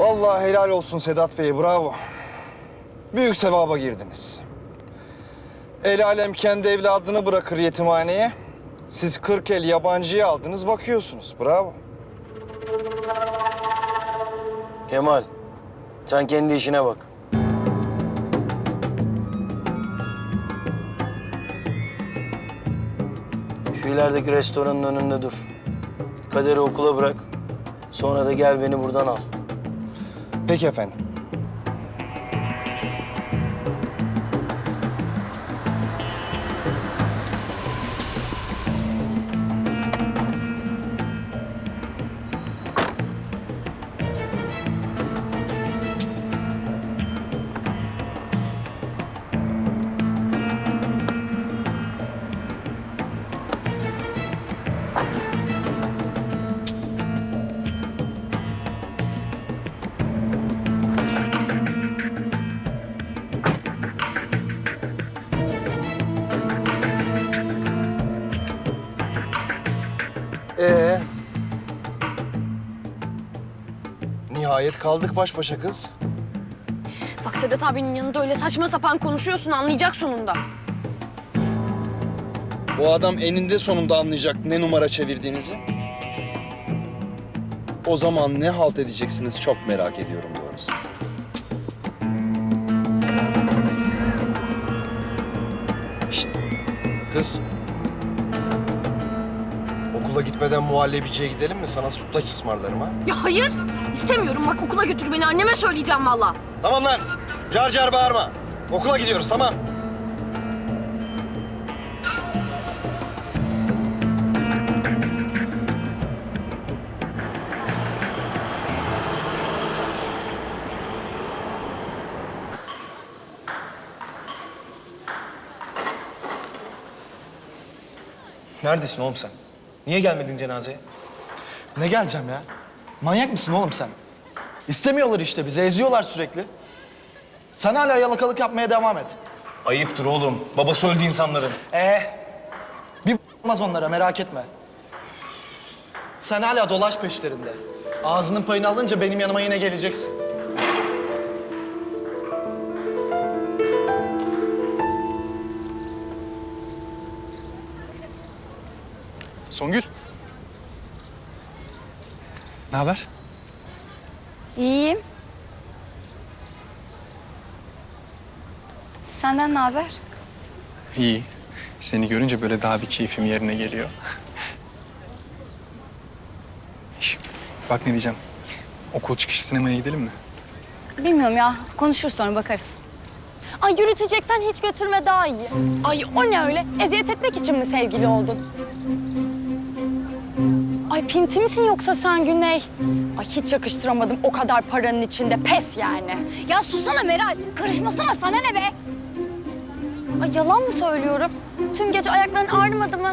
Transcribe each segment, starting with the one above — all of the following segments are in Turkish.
Vallahi helal olsun Sedat Bey, bravo. Büyük sevaba girdiniz. El alem kendi evladını bırakır yetimhaneye. Siz 40 el yabancıyı aldınız, bakıyorsunuz. Bravo. Kemal, sen kendi işine bak. Şu ilerideki restoranın önünde dur. Kader'i okula bırak. Sonra da gel beni buradan al. Peki efendim. Nihayet kaldık baş başa kız. Bak Sedat abinin yanında öyle saçma sapan konuşuyorsun anlayacak sonunda. Bu adam eninde sonunda anlayacak ne numara çevirdiğinizi. O zaman ne halt edeceksiniz çok merak ediyorum doğrusu. Şşt, kız. Okula gitmeden muhallebiciye gidelim mi? Sana sütlaç ısmarlarım ha. Ya hayır istemiyorum bak okula götür beni anneme söyleyeceğim valla. Tamam lan. Car car bağırma. Okula gidiyoruz tamam. Neredesin oğlum sen? Niye gelmedin cenazeye? Ne geleceğim ya? Manyak mısın oğlum sen? İstemiyorlar işte bizi, eziyorlar sürekli. Sen hala yalakalık yapmaya devam et. Ayıptır oğlum. Babası öldü insanların. Ee, bir olmaz onlara merak etme. Sen hala dolaş peşlerinde. Ağzının payını alınca benim yanıma yine geleceksin. Songül. Ne haber? İyiyim. Senden ne haber? İyi. Seni görünce böyle daha bir keyfim yerine geliyor. Şş, Bak ne diyeceğim. Okul çıkışı sinemaya gidelim mi? Bilmiyorum ya. Konuşuruz sonra bakarız. Ay yürüteceksen hiç götürme daha iyi. Ay o ne öyle? Eziyet etmek için mi sevgili oldun? Ay pinti misin yoksa sen Güney? Ay hiç yakıştıramadım o kadar paranın içinde. Pes yani. Ya susana Meral. Karışmasana sana ne be? Ay yalan mı söylüyorum? Tüm gece ayakların ağrımadı mı?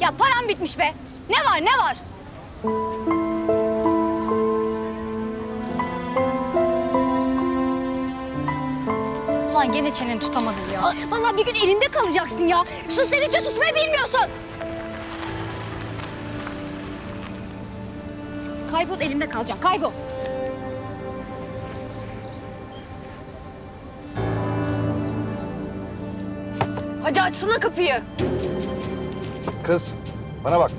Ya param bitmiş be. Ne var ne var? Ulan gene çeneni tutamadın ya. Vallahi bir gün elimde kalacaksın ya. Sus dedikçe susmayı bilmiyorsun. Kaybol elimde kalacaksın kaybol. Hadi açsana kapıyı. Kız bana bak.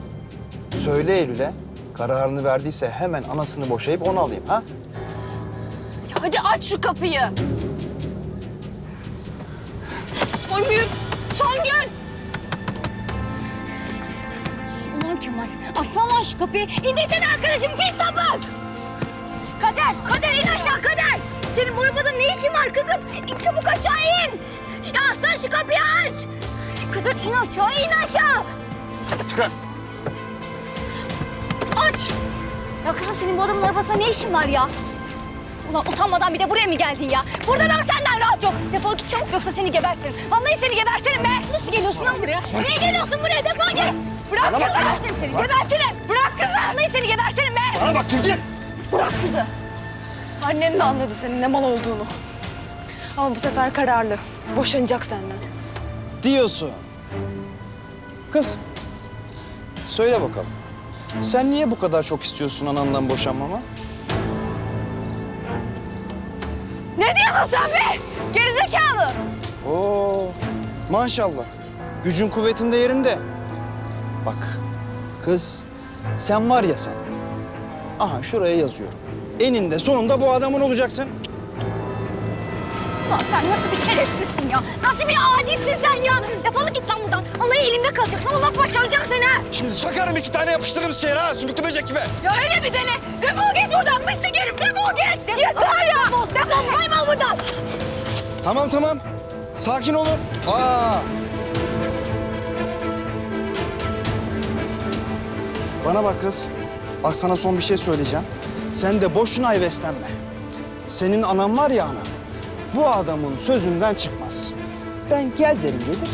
Söyle Eylül'e kararını verdiyse hemen anasını boşayıp onu alayım ha. Ya hadi aç şu kapıyı. Songül, Songül. Ulan Kemal açsana şu kapıyı. İndirsene arkadaşım pis sapık. Kader, Kader in aşağı Kader. Senin bu arabada ne işin var kızım? İn çabuk aşağı in. Ya açsana şu kapıyı aç. Kader in aşağı in aşağı. Çıkar. Aç. Ya kızım senin bu adamın arabasında ne işin var ya? Ulan utanmadan bir de buraya mı geldin ya? Burada da mı senden rahat yok? Defol git çabuk yoksa seni gebertirim. Vallahi seni gebertirim be. Nasıl geliyorsun lan buraya? Niye geliyorsun buraya? Defol git. Bırak kızı. Gebertirim seni. Gebertirim. Bırak kızı. Vallahi seni gebertirim be. Bana bak çirkin. Bırak kızı. Annem de anladı senin ne mal olduğunu. Ama bu sefer kararlı. Boşanacak senden. Diyorsun. Kız, söyle bakalım. Sen niye bu kadar çok istiyorsun anandan boşanmamı? Ne diyorsun sen be? Gerizekalı. Oo, maşallah. Gücün kuvvetin de yerinde. Bak, kız sen var ya sen. Aha şuraya yazıyorum. Eninde sonunda bu adamın olacaksın. Lan sen nasıl bir şerefsizsin ya? Nasıl bir adisin sen ya? Defol git lan buradan. Allah elimde kalacaksın. Allah parçalayacağım seni ha. Şimdi çakarım iki tane yapıştırırım şehre ha. Sümüklü böcek gibi. Ya öyle bir deli. Defol git buradan. Pislik herif. Defol git. Yeter ya. Defol. Defol. Kaybol buradan. Tamam tamam. Sakin olun. Aa. Bana bak kız. Bak sana son bir şey söyleyeceğim. Sen de boşuna heveslenme. Senin anan var ya ana. Bu adamın sözünden çıkmaz. Ben gel derim gelir.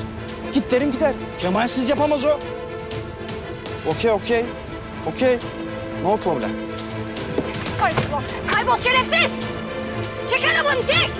Git derim gider. Kemalsiz yapamaz o. Okey okey. Okey. No problem. Kaybol. Kaybol şerefsiz. Çek arabanı çek.